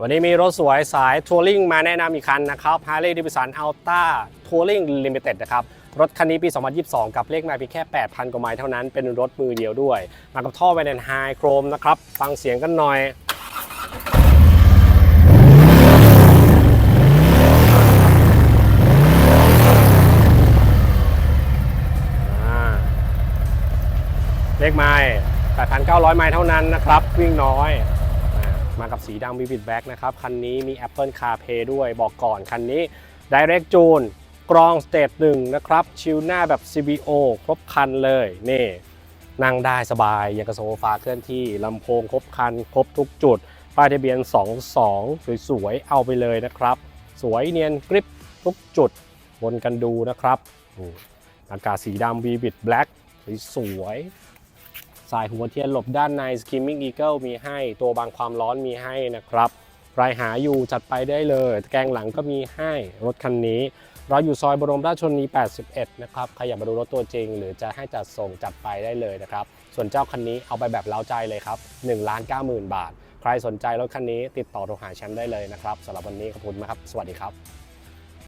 วันนี้มีรถสวยสายทัวริงมาแนะนำอีกคันนะครับ Harley Davidson Alta Touring Limited นะครับ รถคันนี้ปี 2022 กับเลขมาเพียงแค่ 8,000 กว่าไมล์เท่านั้น เป็นรถมือเดียวด้วย มากับท่อไวเดนไฮโครมนะครับ ฟังเสียงกันหน่อยเลขไม้8,900 ไมล์เท่านั้นนะครับ วิ่งน้อย มากับสีดำ Vivid Black นะครับ คันนี้มี Apple CarPlay ด้วยบอกก่อนคันนี้ Direct June กรองสเตจหนึ่งนะครับ ชิลหน้าแบบ CBO ครบคันเลยนี่นั่งได้สบายอย่างกับโซฟาเคลื่อนที่ลำโพงครบคัน ครบทุกจุด ป้ายทะเบียน 22 สวยๆ เอาไปเลยนะครับ สวยเนียนกริปทุกจุดบนกันดูนะครับอากาศสีดำ Vivid Black สวย สายหัวเทียนหลบด้านใน Skimming Eagle มีให้ ตัวบางความร้อนมีให้นะครับใครหาอยู่จัดไปได้เลย แกงหลังก็มีให้รถคันนี้ เราอยู่ซอยบรมราชชนนี 81 นะครับ ใครอยากมาดูรถตัวจริง หรือจะให้จัดส่งจัดไปได้เลยนะครับ ส่วนเจ้าคันนี้เอาไปแบบเล้าใจเลยครับ1ล้าน90,000 บาท ใครสนใจรถคันนี้ติดต่อโทรหาแชมป์ได้เลยนะครับสำหรับวันนี้ขอบคุณมากครับ สวัสดีครับ